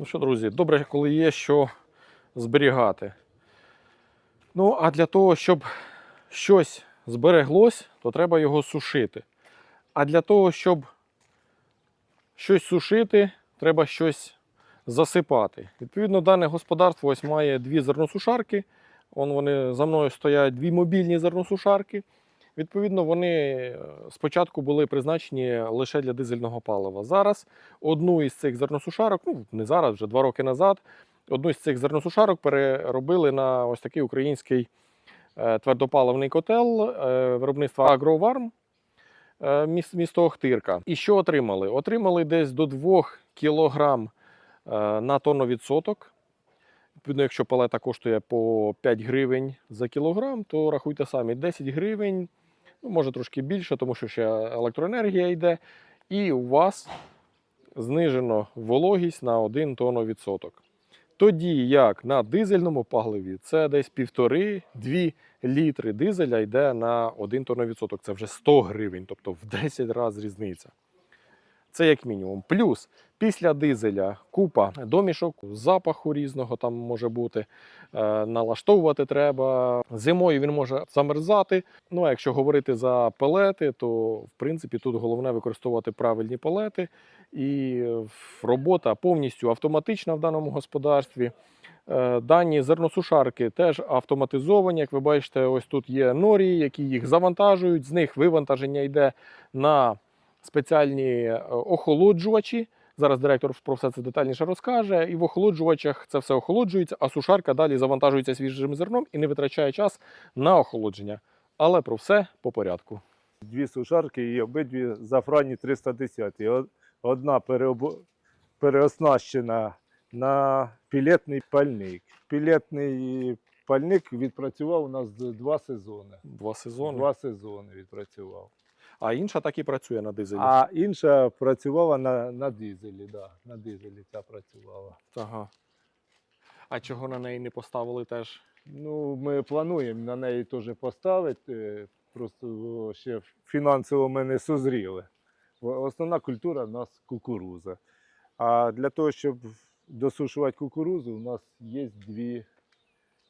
Ну що, друзі, добре, коли є що зберігати. Ну, а для того, щоб щось збереглось, то треба його сушити. А для того, щоб щось сушити, треба щось засипати. Відповідно, дане господарство ось має дві зерносушарки. Вон вони за мною стоять дві мобільні зерносушарки. Відповідно, вони е, спочатку були призначені лише для дизельного палива. Зараз одну із цих зерносушарок, ну не зараз, вже два роки назад, одну із цих зерносушарок переробили на ось такий український е, твердопаливний котел е, виробництва Агроварм місто Охтирка. І що отримали? Отримали десь до 2 кг на тонну відсоток. Відповідно, якщо палета коштує по 5 гривень за кілограм, то рахуйте самі 10 гривень, ну, може трошки більше, тому що ще електроенергія йде. І у вас знижено вологість на 1 тонну відсоток. Тоді як на дизельному паливі це десь 1,5-2 літри дизеля йде на 1 тонну відсоток. Це вже 100 гривень, тобто в 10 разів різниця. Це як мінімум. Плюс після дизеля купа домішок, запаху різного там може бути. Е, налаштовувати треба. Зимою він може замерзати. Ну а якщо говорити за пелети, то в принципі тут головне використовувати правильні пелети. І робота повністю автоматична в даному господарстві. Е, Дані зерносушарки теж автоматизовані. Як ви бачите, ось тут є норі, які їх завантажують. З них вивантаження йде на спеціальні е, охолоджувачі. Зараз директор про все це детальніше розкаже. І в охолоджувачах це все охолоджується, а сушарка далі завантажується свіжим зерном і не витрачає час на охолодження. Але про все по порядку. Дві сушарки і обидві зафрані 310. Одна переоснащена на пілетний пальник. Пілетний пальник відпрацював у нас два сезони. Два сезони. Два сезони відпрацював. А інша так і працює на дизелі. А інша працювала на, на дизелі. Да, на дизелі ця працювала. Ага. А чого на неї не поставили теж? Ну, ми плануємо на неї теж поставити. Просто ще фінансово ми не созріли. Основна культура в нас кукуруза. А для того, щоб досушувати кукурузу, у нас є дві,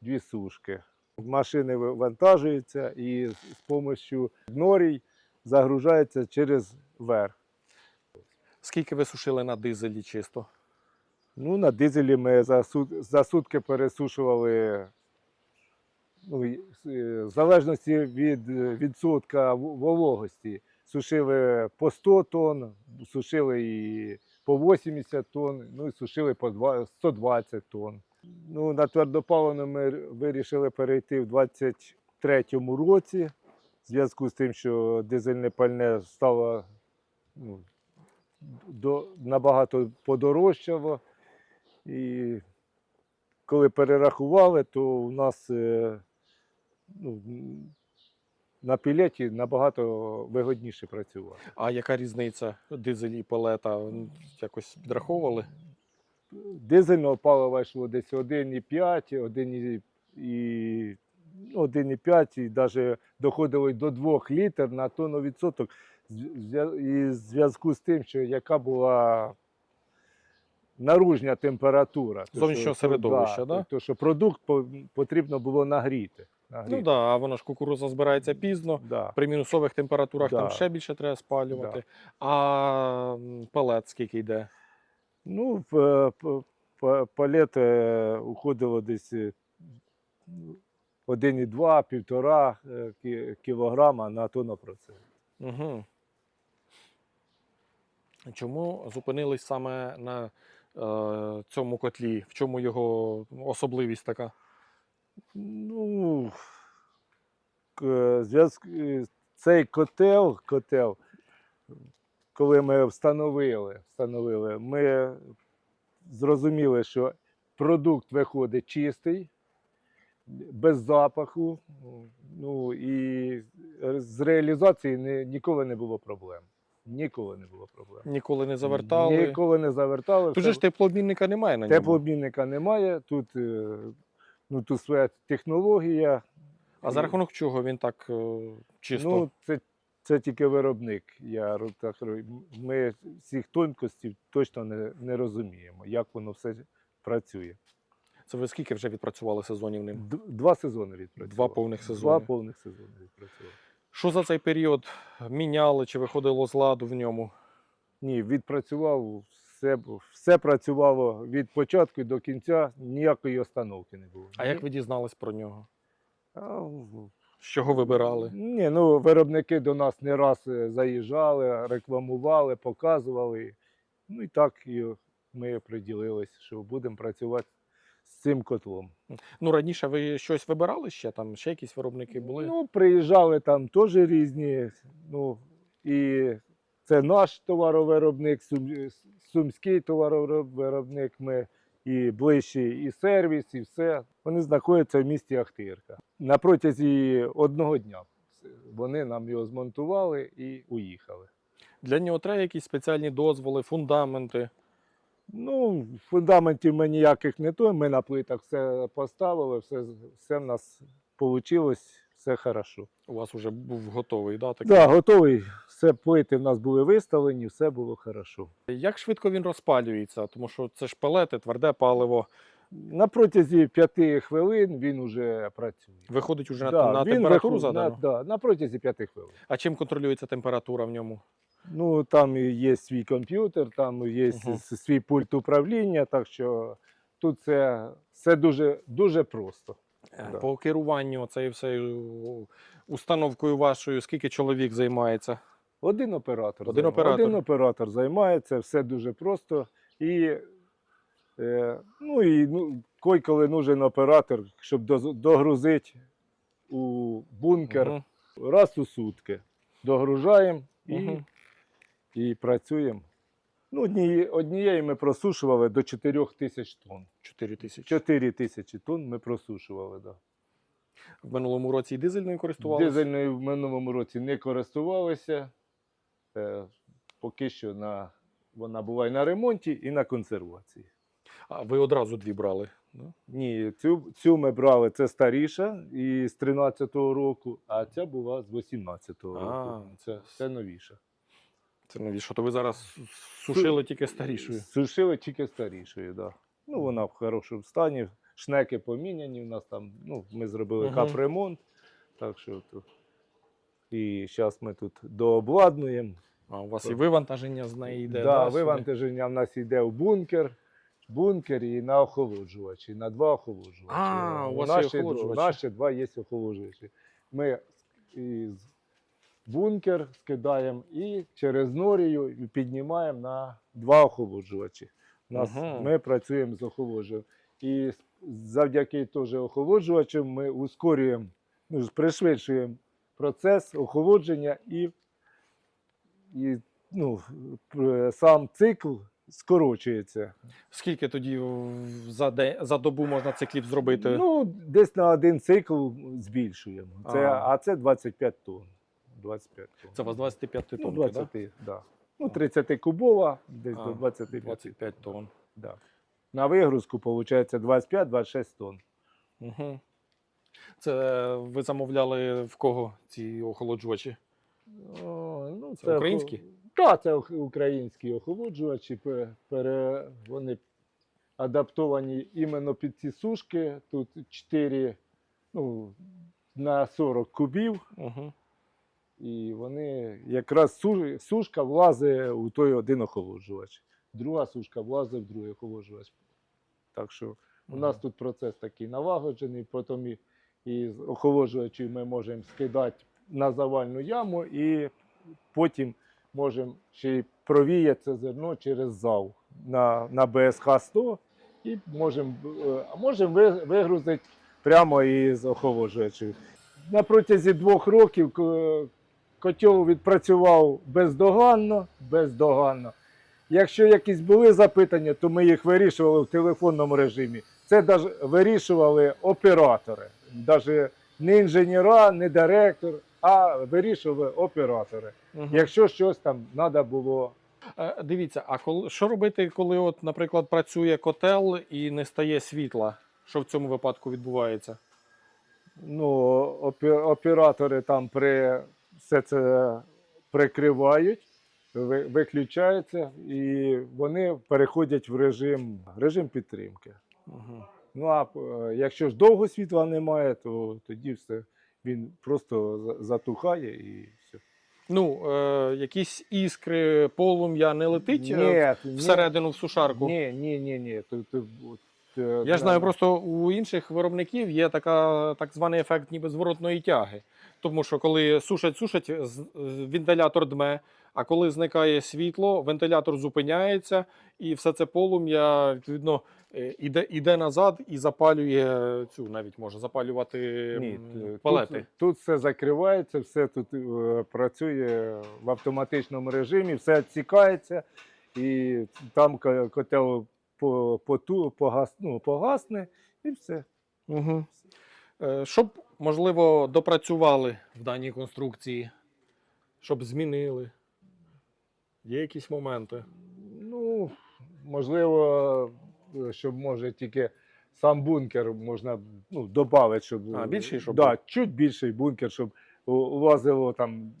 дві сушки. Машини вивантажуються і з допомогою норій загружаються через верх. Скільки ви сушили на дизелі чисто? Ну, на дизелі ми за, сут- за сутки пересушували. Ну, е, в залежності від е, відсотка вологості. Сушили по 100 тонн, сушили і по 80 тонн, ну і сушили по 120 тонн. Ну, на твердопаливно ми вирішили перейти в 23-му році, в зв'язку з тим, що дизельне пальне стало ну, до, набагато подорожчало. І коли перерахували, то у нас е, ну, на пілеті набагато вигодніше працювати. А яка різниця дизель і палета? Якось підраховували? Дизельного палива йшло десь 1,5, 1,5 і, ну, 1,5 і навіть доходило до 2 літр на тонну відсоток. І в зв'язку з тим, що яка була наружня температура. Зовнішнього середовища, да? То, що продукт потрібно було нагріти. Ну так, да, а воно ж кукуруза збирається пізно. Да. При мінусових температурах там ще більше треба спалювати. А палет скільки йде? Ну, п- палет е, уходило десь е, ну, 1,2-1,5 е, кі- кілограма на тонну процент. Угу. Чому зупинились саме на е, цьому котлі? В чому його особливість така? Ну, к- зв'язк... е, цей котел, котел, коли ми встановили, встановили, ми зрозуміли, що продукт виходить чистий, без запаху. Ну і з реалізації не, ніколи не було проблем. Ніколи не було проблем. Ніколи не завертали. Ніколи не завертали. Тут же ж теплообмінника немає на ньому. Теплообмінника немає, тут, е, ну, тут своя технологія. А за рахунок чого він так е, чисто? Ну, це це тільки виробник. Я так ми всіх тонкостей точно не, не розуміємо, як воно все працює. Це ви скільки вже відпрацювали сезонів ним? Д- Два сезони відпрацював. Два повних сезони. Два повних сезони відпрацював. Що за цей період міняли чи виходило з ладу в ньому? Ні, відпрацював, все, все працювало від початку до кінця, ніякої остановки не було. А як ви дізнались про нього? А, в- З чого вибирали? Ні, ну виробники до нас не раз е, заїжджали, рекламували, показували. Ну і так і ми приділились, що будемо працювати з цим котлом. Ну раніше ви щось вибирали ще там, ще якісь виробники були? Ну, приїжджали там теж різні. Ну, і це наш товаровиробник, сум- сумський товаровиробник. Ми і ближчий, і сервіс, і все. Вони знаходяться в місті Ахтирка. На протязі одного дня вони нам його змонтували і уїхали. Для нього треба якісь спеціальні дозволи, фундаменти. Ну, фундаментів ми ніяких не то. Ми на плитах все поставили, все, все в нас вийшло, все хорошо. У вас вже був готовий, да, такий? Так, да, готовий. Все плити в нас були виставлені, все було хорошо. Як швидко він розпалюється? Тому що це ж пелети, тверде паливо. На протязі п'яти хвилин він вже працює. Виходить уже на, Да, на він температуру задано. На, да, на протязі п'яти хвилин. А чим контролюється температура в ньому? Ну, там є свій комп'ютер, там є с- свій пульт управління, так що тут це все дуже, дуже просто. Е, Да. По керуванню цією всею установкою вашою, скільки чоловік займається? Один оператор. Один займа- оператор. Один оператор займається, все дуже просто. І, е, ну, і ну, кой, коли нужен оператор, щоб догрузити у бункер Мгм. раз у сутки. Догружаємо і, Мгм. І працюємо. Ну, одні, однієї ми просушували до 4 тисяч тонн. 4 тисячі. 4 тисячі тонн ми просушували. Да. В минулому році і дизельною користувалися? Дизельною в минулому році не користувалися. Е, поки що на, вона була і на ремонті, і на консервації. А ви одразу дві брали? Да? Ні, цю, цю ми брали, це старіша і з 13-го року, а ця була з 18-го року. А, Це, це новіша. Це новіше. То ви зараз сушили тільки старішою. Сушили тільки старішою, так. Да. Ну, вона в хорошому стані. Шнеки поміняні. У нас там, ну, ми зробили Мгм. капремонт. Так що тут. І зараз ми тут дообладнуємо. А у вас і вивантаження з неї йде. да, сюди? вивантаження в нас йде в бункер. Бункер і на охолоджувачі, на два охолоджувачі. А, у вас є наші, охолоджувачі. наші два є охолоджувачі. Ми із бункер скидаємо і через норію піднімаємо на два охолоджувачі. У Нас, Мгм. Ми працюємо з охолоджувачем. І завдяки теж охолоджувачам ми ускорюємо, ну, пришвидшуємо процес охолодження і, і ну, сам цикл скорочується. Скільки тоді за, день, за добу можна циклів зробити? Ну, десь на один цикл збільшуємо. Це, А. а. це 25 тонн. 25 тонн. Це у вас 25 ну, тонн, 20, да? да? Ну, 30 кубова, десь А, до 25. 25 тонн. Да. На вигрузку виходить 25-26 тонн. Угу. Це ви замовляли в кого ці охолоджувачі? О, ну, Це українські? Так, це українські охолоджувачі. Пере, вони адаптовані іменно під ці сушки. Тут 4 ну, на 40 кубів. Угу. І вони якраз сушка влазить у той один охолоджувач. Друга сушка влазить в другий охолоджувач. Так що у нас тут процес такий налагоджений, потім і, і з охолоджувачів ми можемо скидати на завальну яму, і потім можемо ще й провіяти це зерно через зал на, на БСХ 100 і можемо, е, а можемо вигрузити прямо із охолоджувачів. На протязі двох років ко- котел відпрацював бездоганно, бездоганно. Якщо якісь були запитання, то ми їх вирішували в телефонному режимі. Це вирішували оператори, навіть не інженера, не директор, а вирішували оператори. Угу. Якщо щось там треба було. Е, Дивіться, а коли що робити, коли, от, наприклад, працює котел і не стає світла? Що в цьому випадку відбувається? Ну, опе- оператори там при все це прикривають, виключаються, і вони переходять в режим, режим підтримки. Угу. Ну а е, якщо ж довго світла немає, то тоді все він просто затухає і все. Ну, е, якісь іскри, полум'я не летить е, ні, всередину в сушарку. Ні, ні, ні, ні. Е, Я знаю, просто у інших виробників є така, так званий ефект ніби зворотної тяги. Тому що коли сушать, сушать, вентилятор дме, а коли зникає світло, вентилятор зупиняється, і все це полум'я, відповідно, е, іде, іде назад і запалює цю, навіть може запалювати Ні, палети. Тут, тут все закривається, все тут е, працює в автоматичному режимі, все відсікається, і там котел поту, погас, ну, погасне, і все. Угу. Щоб, можливо, допрацювали в даній конструкції, щоб змінили. Є якісь моменти. Ну, можливо, е, щоб може тільки сам бункер можна ну, додати, щоб. А, більший, щоб да, чуть більший бункер, щоб у- там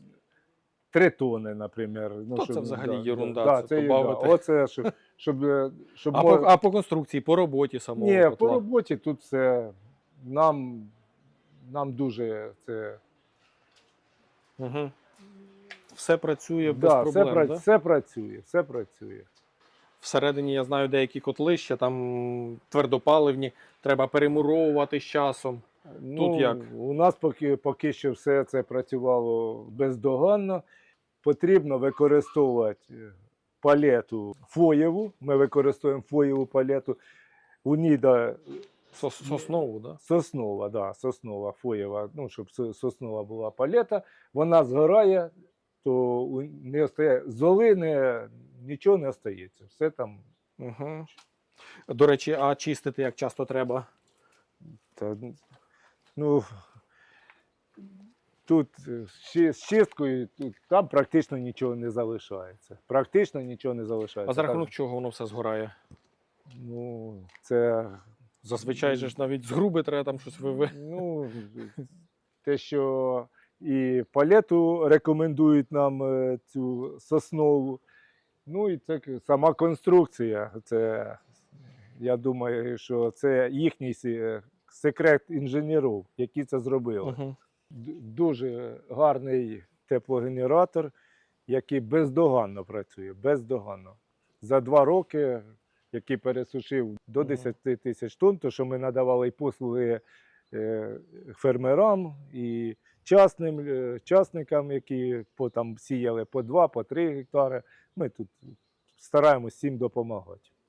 3 тони, наприклад. Ну, То щоб, це взагалі да, єрунда, Да, це це, добавити. да, оце, щоб, щоб, е, щоб А, мож- по, а по конструкції, по роботі самого Ні, котла? по роботі тут все нам, нам дуже це. Угу. Все працює без Да, все, проблем. пра- да? все працює, все працює. Всередині я знаю деякі котли ще там твердопаливні, треба перемуровувати з часом. Ну, як? У нас поки, поки що все це працювало бездоганно. Потрібно використовувати е, палету фоєву. Ми використовуємо фоєву палету. У ній да, Сос, соснову, да? соснова, да, соснова фоєва, ну, щоб соснова була палета. Вона згорає, то не остає, золи не, нічого не остається. Все там Угу. До речі, а чистити як часто треба? Та, ну, тут е, з чисткою тут, там практично нічого не залишається. Практично нічого не залишається. А за Так, рахунок чого воно все згорає? ну, це Зазвичай же ж навіть з груби треба там щось виви. ну, те, що і палету рекомендують нам е, цю соснову. Ну і це сама конструкція. Це, я думаю, що це їхній секрет інженерів, які це зробили. Угу. Дуже гарний теплогенератор, який бездоганно працює. Бездоганно. За два роки, який пересушив до Мгм. 10 тисяч тонн, то що ми надавали і послуги е, фермерам і частним, е, частникам, які по, там, сіяли по 2, по 3 гектари. Ми тут стараємось всім допомагати.